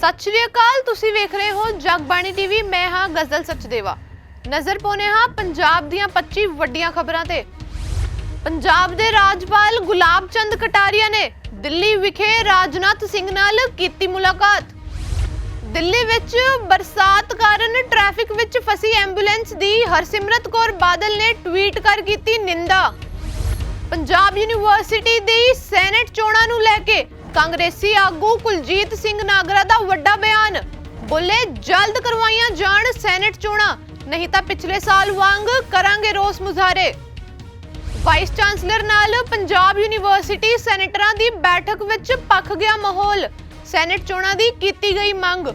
ਸਤਿ ਸ਼੍ਰੀ ਅਕਾਲ, ਤੁਸੀਂ ਵੇਖ ਰਹੇ ਹੋ ਜਗਬਾਣੀ ਟੀਵੀ, ਮੈਂ ਹਾਂ ਗਜ਼ਲ ਸਚਦੇਵਾ। ਨਜ਼ਰ ਪਾਉਨੇ ਹਾਂ ਪੰਜਾਬ ਦੀਆਂ 25 ਵੱਡੀਆਂ ਖਬਰਾਂ ਤੇ। ਪੰਜਾਬ ਦੇ ਰਾਜਪਾਲ ਗੁਲਾਬ ਚੰਦ ਕਟਾਰੀਆ ਨੇ ਦਿੱਲੀ ਵਿਖੇ ਰਾਜਨਾਥ ਸਿੰਘ ਨਾਲ ਕੀਤੀ ਮੁਲਾਕਾਤ। ਦਿੱਲੀ ਵਿੱਚ ਬਰਸਾਤ ਕਾਰਨ ਟ੍ਰੈਫਿਕ ਵਿੱਚ ਫਸੀ ਐਂਬੂਲੈਂਸ ਦੀ ਹਰਸਿਮਰਤ ਕੌਰ ਬਾਦਲ ਨੇ ਟਵੀਟ ਕਰ ਕੀਤੀ ਨਿੰਦਾ। ਪੰਜਾਬ ਯੂਨੀਵਰਸਿਟੀ ਦੀ ਸੈਨੇਟ ਚੋਣਾਂ ਨੂੰ ਲੈ ਕੇ ਕਾਂਗਰਸੀ ਆਗੂ ਕੁਲਜੀਤ ਸਿੰਘ ਨਾਗਰਾ ਦਾ ਵੱਡਾ ਬਿਆਨ। ਬੋਲੇ ਜਲਦ ਕਰਵਾਈਆਂ ਜਾਣ ਸੈਨੇਟ ਚੋਣਾਂ, ਨਹੀਂ ਤਾਂ ਪਿਛਲੇ ਸਾਲ ਵਾਂਗ ਕਰਾਂਗੇ ਰੋਸ ਮੁਜ਼ਾਹਰੇ। ਵਾਈਸ ਚਾਂਸਲਰ ਨਾਲ ਪੰਜਾਬ ਯੂਨੀਵਰਸਿਟੀ ਸੈਨੇਟਰਾਂ ਦੀ ਬੈਠਕ ਵਿੱਚ ਪੱਖ ਗਿਆ ਮਾਹੌਲ। ਸੈਨੇਟ ਚੋਣਾਂ ਦੀ ਕੀਤੀ ਗਈ ਮੰਗ।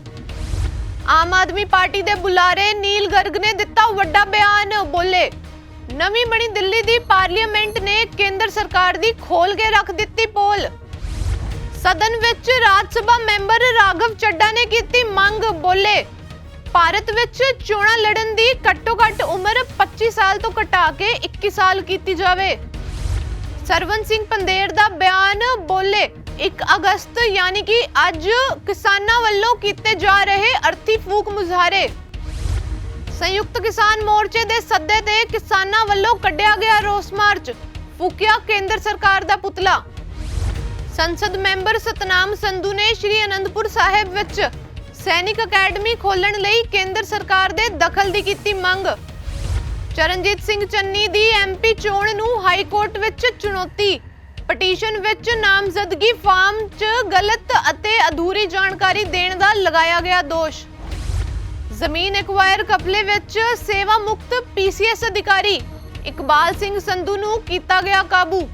ਆਮ ਆਦਮੀ ਪਾਰਟੀ ਦੇ ਬੁਲਾਰੇ ਨੀਲ ਗਰਗ ਨੇ ਦਿੱਤਾ ਵੱਡਾ ਬਿਆਨ, ਬੋਲੇ। ਨਵੀਂ ਬਣੀ ਦਿੱਲੀ ਦੀ ਪਾਰਲੀਮੈਂਟ ਨੇ ਕੇਂਦਰ ਸਰਕਾਰ ਦੀ ਖੋਲ ਕੇ ਰੱਖ ਦਿੱਤੀ ਪੋਲ। ਸਦਨ ਵਿੱਚ ਰਾਜ ਸਭਾ ਮੈਂਬਰ ਰਾਘਵ ਚੱਡਾ ਨੇ ਕੀਤੀ ਮੰਗ ਬੋਲੇ। ਭਾਰਤ ਵਿੱਚ ਚੋਣਾਂ ਲੜਨ ਦੀ ਘੱਟੋ-ਘੱਟ ਉਮਰ 25 ਸਾਲ ਤੋਂ ਘਟਾ ਕੇ 21 ਸਾਲ ਕੀਤੀ ਜਾਵੇ। ਸਰਵਨ ਸਿੰਘ ਪੰਦੇਰ ਦਾ ਬਿਆਨ ਬੋਲੇ। 1 ਅਗਸਤ ਯਾਨੀ ਕਿ ਅੱਜ ਕਿਸਾਨਾਂ ਵੱਲੋਂ ਕੀਤੇ ਜਾ ਰਹੇ ਅਰਥੀ ਫੂਕ ਮੁਜ਼ਾਹਰੇ। ਸੰਯੁਕਤ ਕਿਸਾਨ ਮੋਰਚੇ ਦੇ ਸੱਦੇ ਤੇ ਕਿਸਾਨਾਂ ਵੱਲੋਂ ਕੱਢਿਆ ਗਿਆ ਰੋਸ ਮਾਰਚ। ਫੂਕਿਆ ਕੇਂਦਰ ਸਰਕਾਰ ਦਾ ਪੁਤਲਾ। ਸੰਸਦ ਮੈਂਬਰ ਸਤਨਾਮ ਸੰਧੂ ਨੇ ਸ਼੍ਰੀ ਅਨੰਦਪੁਰ ਸਾਹਿਬ ਵਿੱਚ ਸੈਨਿਕ ਅਕੈਡਮੀ ਖੋਲਣ ਲਈ ਕੇਂਦਰ ਸਰਕਾਰ ਦੇ ਦਖਲ ਦੀ ਕੀਤੀ ਮੰਗ। ਚਰਨਜੀਤ ਸਿੰਘ ਚੰਨੀ ਦੀ ਐਮਪੀ ਚੋਣ ਨੂੰ ਹਾਈ ਕੋਰਟ ਵਿੱਚ ਚੁਣੌਤੀ। ਪਟੀਸ਼ਨ ਵਿੱਚ ਨਾਮਜ਼ਦਗੀ ਫਾਰਮ 'ਚ ਗਲਤ ਅਤੇ ਅਧੂਰੀ ਜਾਣਕਾਰੀ ਦੇਣ ਦਾ ਲਗਾਇਆ ਗਿਆ ਦੋਸ਼। ਜ਼ਮੀਨ ਐਕਵਾਇਰ ਕਪਲੇ ਵਿੱਚ ਸੇਵਾ ਮੁਕਤ ਪੀਸੀਐਸ ਅਧਿਕਾਰੀ ਇਕਬਾਲ ਸਿੰਘ ਸੰਧੂ ਨੂੰ ਕੀਤਾ ਗਿਆ ਕਾਬੂ।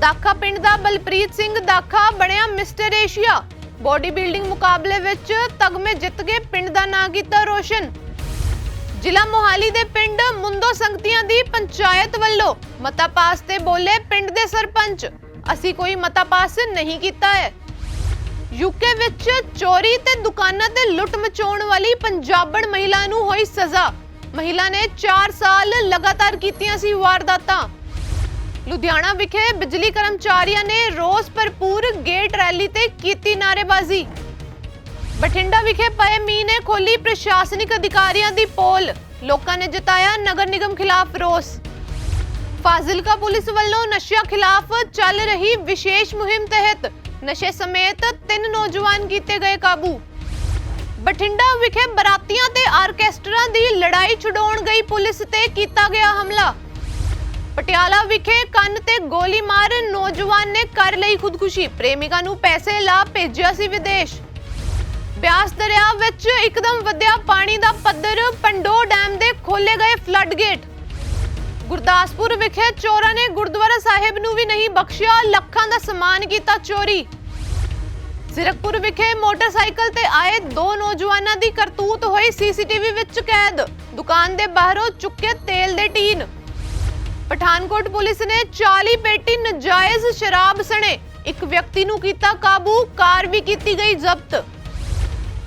ਦਾਖਾ ਪਿੰਡ ਦਾ ਬਲਪ੍ਰੀਤ ਸਿੰਘ ਦਾਖਾ ਬਣਿਆ ਮਿਸਟਰ ਏਸ਼ੀਆ। ਬੋਡੀ ਬਿਲਡਿੰਗ ਮੁਕਾਬਲੇ ਵਿੱਚ ਤਗਮੇ ਜਿੱਤ ਕੇ ਪਿੰਡ ਦਾ ਨਾਂ ਕੀਤਾ ਰੋਸ਼ਨ। ਜ਼ਿਲ੍ਹਾ ਮੋਹਾਲੀ ਦੇ ਪਿੰਡ ਮੁੰਦੋ ਸੰਗਤੀਆਂ ਦੀ ਪੰਚਾਇਤ ਵੱਲੋਂ ਮਤਾ ਪਾਸ ਤੇ ਬੋਲੇ ਪਿੰਡ ਦੇ ਸਰਪੰਚ। ਅਸੀਂ ਕੋਈ ਮਤਾ ਪਾਸ ਨਹੀਂ ਕੀਤਾ ਹੈ। ਯੂਕੇ ਵਿੱਚ ਚੋਰੀ ਤੇ ਦੁਕਾਨਾਂ ਤੇ ਲੁੱਟ ਮਚਾਉਣ ਵਾਲੀ ਪੰਜਾਬਣ ਮਹਿਲਾ ਨੂੰ ਹੋਈ ਸਜ਼ਾ। ਮਹਿਲਾ ਨੇ 4 ਸਾਲ ਲਗਾਤਾਰ ਕੀਤੀਆਂ ਸੀ ਵਾਰਦਾਤਾਂ। ਲੁਧਿਆਣਾ ਵਿਖੇ ਬਿਜਲੀ ਕਰਮਚਾਰੀਆਂ ਨੇ ਰੋਸ ਭਰਪੂਰ ਗੇਟ ਰੈਲੀ ਤੇ ਕੀਤੀ ਨਾਅਰੇਬਾਜ਼ੀ। ਬਠਿੰਡਾ ਵਿਖੇ ਪਏ ਮੀਂਹ ਨੇ ਖੋਲੀ ਪ੍ਰਸ਼ਾਸਨਿਕ ਅਧਿਕਾਰੀਆਂ ਦੀ ਪੋਲ। ਲੋਕਾਂ ਨੇ ਜਤਾਇਆ ਨਗਰ ਨਿਗਮ ਖਿਲਾਫ ਰੋਸ। ਫਾਜ਼ਿਲਕਾ ਪੁਲਿਸ ਵੱਲੋਂ ਨਸ਼ਿਆਂ ਖਿਲਾਫ ਚੱਲ ਰਹੀ ਵਿਸ਼ੇਸ਼ ਮੁਹਿੰਮ ਤਹਿਤ ਨਸ਼ੇ ਸਮੇਤ ਤਿੰਨ ਨੌਜਵਾਨ ਕੀਤੇ ਗਏ ਕਾਬੂ। ਬਠਿੰਡਾ ਵਿਖੇ ਬਰਾਤੀਆਂ ਤੇ ਆਰਕੈਸਟਰਾਂ ਦੀ ਲੜਾਈ ਛੁਡਾਉਣ ਗਈ ਪੁਲਿਸ ਤੇ ਕੀਤਾ ਗਿਆ ਹਮਲਾ। ਪਟਿਆਲਾ ਵਿਖੇ ਕੰਨ ਤੇ ਗੋਲੀ ਮਾਰ ਨੌਜਵਾਨ ਨੇ ਕਰ ਲਈ ਖੁਦਕੁਸ਼ੀ। ਪ੍ਰੇਮਿਕਾ ਨੂੰ ਪੈਸੇ ਲਾ ਭੇਜਿਆ ਸੀ ਵਿਦੇਸ਼। ਬਿਆਸ ਦਰਿਆ ਵਿੱਚ ਇੱਕਦਮ ਵਧਿਆ ਪਾਣੀ ਦਾ ਪੱਧਰ ਪੰਡੋ ਡੈਮ ਦੇ ਖੋਲੇ ਗਏ ਫਲੱਡ ਗੇਟ। ਗੁਰਦਾਸਪੁਰ ਵਿਖੇ ਚੋਰਾਂ ਨੇ ਗੁਰਦੁਆਰਾ ਸਾਹਿਬ ਨੂੰ ਵੀ ਨਹੀਂ ਬਖਸ਼ਿਆ, ਲੱਖਾਂ ਦਾ ਸਮਾਨ ਕੀਤਾ ਚੋਰੀ। ਜ਼ੀਰਕਪੁਰ ਵਿਖੇ ਮੋਟਰਸਾਈਕਲ ਤੇ ਆਏ ਦੋ ਨੌਜਵਾਨਾਂ ਦੀ ਕਰਤੂਤ ਹੋਈ ਸੀਸੀਟੀਵੀ ਵਿੱਚ ਕੈਦ। ਦੁਕਾਨ ਦੇ ਬਾਹਰੋਂ ਚੁੱਕੇ ਤੇਲ ਦੇ ਟੀਨ। ਪਠਾਨਕੋਟ ਪੁਲਿਸ ਨੇ 40 ਪੇਟੀ ਨਜਾਇਜ਼ ਸ਼ਰਾਬ ਸਣੇ। ਇੱਕ ਵਿਅਕਤੀ ਨੂੰ ਕੀਤਾ ਕਾਬੂ, ਕਾਰ ਵੀ ਕੀਤੀ ਗਈ ਜ਼ਬਤ।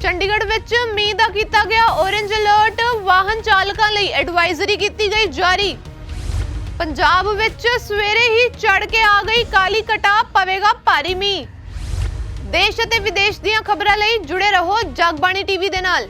ਚੰਡੀਗੜ੍ਹ ਵਿੱਚ ਮੀਂਹ ਦਾ ਕੀਤਾ ਗਿਆ ਔਰੇਂਜ ਅਲਰਟ ਵਾਹਨ ਚਾਲਕਾਂ ਲਈ ਐਡਵਾਈਜ਼ਰੀ ਕੀਤੀ ਗਈ ਜਾਰੀ। ਪੰਜਾਬ ਵਿੱਚ ਸਵੇਰੇ ਹੀ ਚੜ ਕੇ ਆ ਗਈ ਕਾਲੀ ਕਟਾ, ਪਵੇਗਾ ਭਾਰੀ ਮੀਂਹ। ਦੇਸ਼ ਅਤੇ ਵਿਦੇਸ਼ ਦੀਆਂ ਖਬਰਾਂ ਲਈ ਜੁੜੇ ਰਹੋ ਜਗਬਾਣੀ ਟੀਵੀ ਦੇ ਨਾਲ।